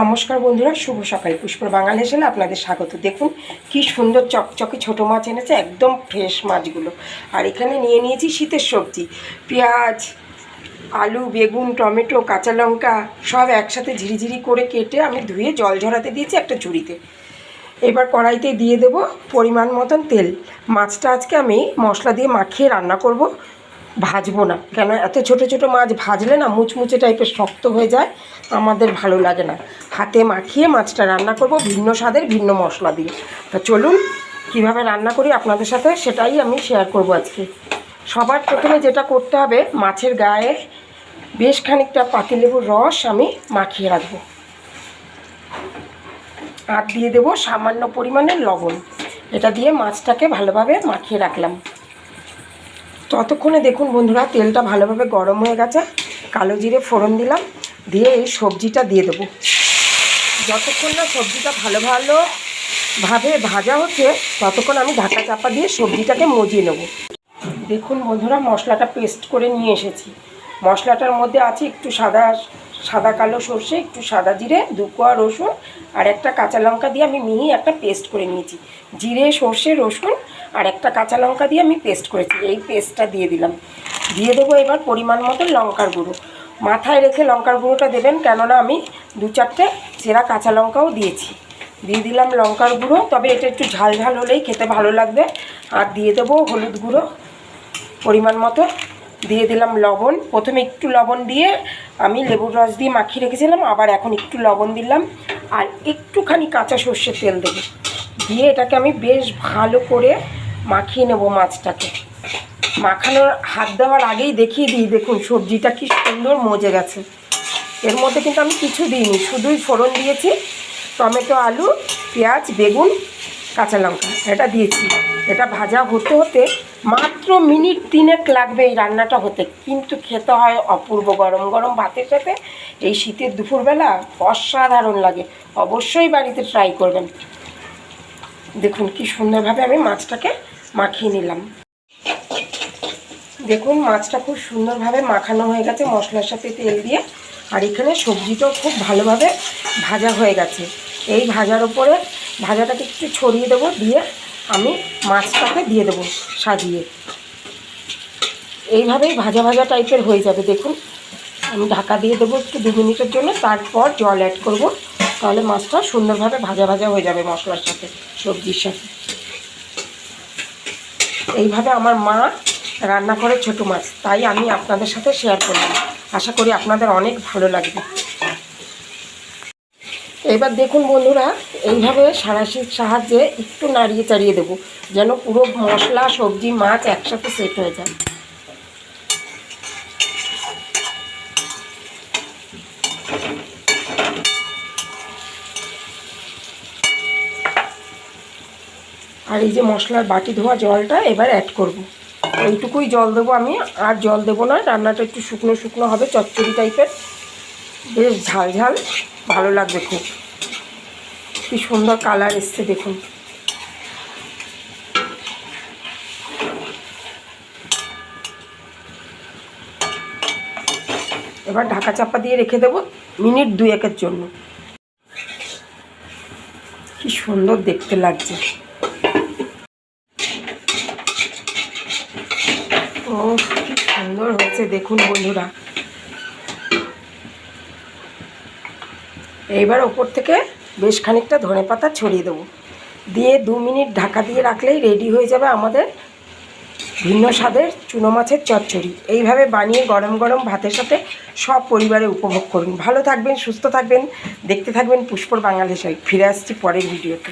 নমস্কার বন্ধুরা, শুভ সকাল। পুষ্পর বাঙাল হেসেলে আপনাদের স্বাগত। দেখুন, কি সুন্দর চকচকে ছোটো মাছ এনেছে, একদম ফ্রেশ মাছগুলো। আর এখানে নিয়ে নিয়েছি শীতের সবজি। পেঁয়াজ, আলু, বেগুন, টমেটো, কাঁচা লঙ্কা, সব একসাথে ঝিরিঝিরি করে কেটে আমি ধুয়ে জল ঝরাতে দিয়েছি একটা ঝুড়িতে। এবার কড়াইতে দিয়ে দেব পরিমাণ মতন তেল। মাছটা আজকে আমি মশলা দিয়ে মাখিয়ে রান্না করব। ভাজবো না। কেন এত ছোট ছোট মাছ ভাজলে না মুচমুচে টাইপের শক্ত হয়ে যায়, আমাদের ভালো লাগে না। হাতে মাখিয়ে মাছটা রান্না করব ভিন্ন স্বাদের, ভিন্ন মশলা দিয়ে। তা চলুন, কীভাবে রান্না করি আপনাদের সাথে সেটাই আমি শেয়ার করব আজকে। সবার প্রথমে যেটা করতে হবে, মাছের গায়ে বেশ খানিকটা পাতিলেবুর রস আমি মাখিয়ে রাখব। আর দিয়ে দেবো সামান্য পরিমাণে লবণ। এটা দিয়ে মাছটাকে ভালোভাবে মাখিয়ে রাখলাম। ততক্ষণে দেখুন বন্ধুরা, তেলটা ভালোভাবে গরম হয়ে গেছে। কালো জিরে ফোড়ন দিলাম, দিয়ে এই সবজিটা দিয়ে দেবো। যতক্ষণ না সবজিটা ভালো ভালো ভাবে ভাজা হচ্ছে, ততক্ষণ আমি ঢাকা চাপা দিয়ে সবজিটাকে মজিয়ে নেব। দেখুন বন্ধুরা, মশলাটা পেস্ট করে নিয়ে এসেছি। মশলাটার মধ্যে আছে একটু সাদা সাদা কালো সর্ষে, একটু সাদা জিরে, দু কোয়া রসুন আর একটা কাঁচা লঙ্কা দিয়ে আমি মিহি একটা পেস্ট করে নিয়েছি। জিরে, সর্ষে, রসুন আর একটা কাঁচা লঙ্কা দিয়ে আমি পেস্ট করেছি। এই পেস্টটা দিয়ে দিলাম। দিয়ে দেবো এবার পরিমাণ মতো লঙ্কার গুঁড়ো। মাথায় রেখে লঙ্কার গুঁড়োটা দেবেন, কেননা আমি দু চারটে চেরা কাঁচা লঙ্কাও দিয়েছি। দিয়ে দিলাম লঙ্কার গুঁড়ো, তবে এটা একটু ঝাল ঝাল হলেই খেতে ভালো লাগবে। আর দিয়ে দেবো হলুদ গুঁড়ো। পরিমাণ মতো দিয়ে দিলাম লবণ। প্রথমে একটু লবণ দিয়ে আমি লেবুর রস দিয়ে মাখিয়ে রেখেছিলাম, আবার এখন একটু লবণ দিলাম আর একটুখানি কাঁচা সর্ষের তেল দেবো। দিয়ে এটাকে আমি বেশ ভালো করে মাখিয়ে নেব মাছটাকে। মাখানোর হাত দেওয়ার আগেই দেখিয়ে দিই, দেখুন সবজিটা কি সুন্দর মজে গেছে। এর মধ্যে কিন্তু আমি কিছু দিইনি, শুধুই ফোড়ন দিয়েছি, টমেটো, আলু, পেঁয়াজ, বেগুন, কাঁচা লঙ্কা। এটা দিয়েছি। এটা ভাজা হতে হতে মাত্র মিনিট তিনেক লাগবে এই রান্নাটা হতে। কিন্তু খেতে হয় অপূর্ব গরম গরম ভাতের সাথে। এই শীতের দুপুরবেলা অসাধারণ লাগে। অবশ্যই বাড়িতে ট্রাই করবেন। দেখুন কি সুন্দরভাবে আমি মাছটাকে মাখিয়ে নিলাম। দেখুন মাছটা খুব সুন্দরভাবে মাখানো হয়ে গেছে মশলার সাথে তেল দিয়ে। আর এখানে সবজিটাও খুব ভালোভাবে ভাজা হয়ে গেছে। এই ভাজার ওপরে ভাজাটাকে একটু ছড়িয়ে দেবো দিয়ে আমি মাছটাকে দিয়ে দেবো সাজিয়ে। এইভাবেই ভাজা ভাজা টাইপের হয়ে যাবে, দেখুন। আমি ঢাকা দিয়ে দেবো একটু দু মিনিটের জন্য, তারপর জল অ্যাড করব। তাহলে মাছটা সুন্দরভাবে ভাজা ভাজা হয়ে যাবে মশলার সাথে, সবজির সাথে। এইভাবে আমার মা রান্না করে ছোটো মাছ, তাই আমি আপনাদের সাথে শেয়ার করলাম। আশা করি আপনাদের অনেক ভালো লাগবে। এবার দেখুন বন্ধুরা এইভাবে সারাশির সাহায্যে একটু নাড়িয়ে চাড়িয়ে দেবো, যেন পুরো মশলা, সবজি, মাছ একসাথে সেট হয়ে যায়। আর এই যে মশলার বাটি ধোয়া জলটা এবার অ্যাড করব। এইটুকুই জল দেবো আমি, আর জল দেবো না, রান্নাটা একটু শুকনো শুকনো হবে, চচ্চড়ি টাইপের বেশ ঝাল ঝাল, ভালো লাগবে খুব। কি সুন্দর কালার এসছে, দেখুন। এবার ঢাকা চাপা দিয়ে রেখে দেবো মিনিট দুয়েকের জন্য। কি সুন্দর দেখতে লাগছে। ও, কি সুন্দর হয়েছে, দেখুন বন্ধুরা। এইবার ওপর থেকে বেশ খানিকটা ধনে পাতা ছড়িয়ে দেবো। দিয়ে দু মিনিট ঢাকা দিয়ে রাখলেই রেডি হয়ে যাবে আমাদের ভিন্ন স্বাদের চুনো মাছের চচ্চড়ি। এইভাবে বানিয়ে গরম গরম ভাতের সাথে সব পরিবারে উপভোগ করুন। ভালো থাকবেন, সুস্থ থাকবেন। দেখতে থাকবেন পুষ্পর বাঙালি সাই ফিরে আসছি পরের ভিডিওতে।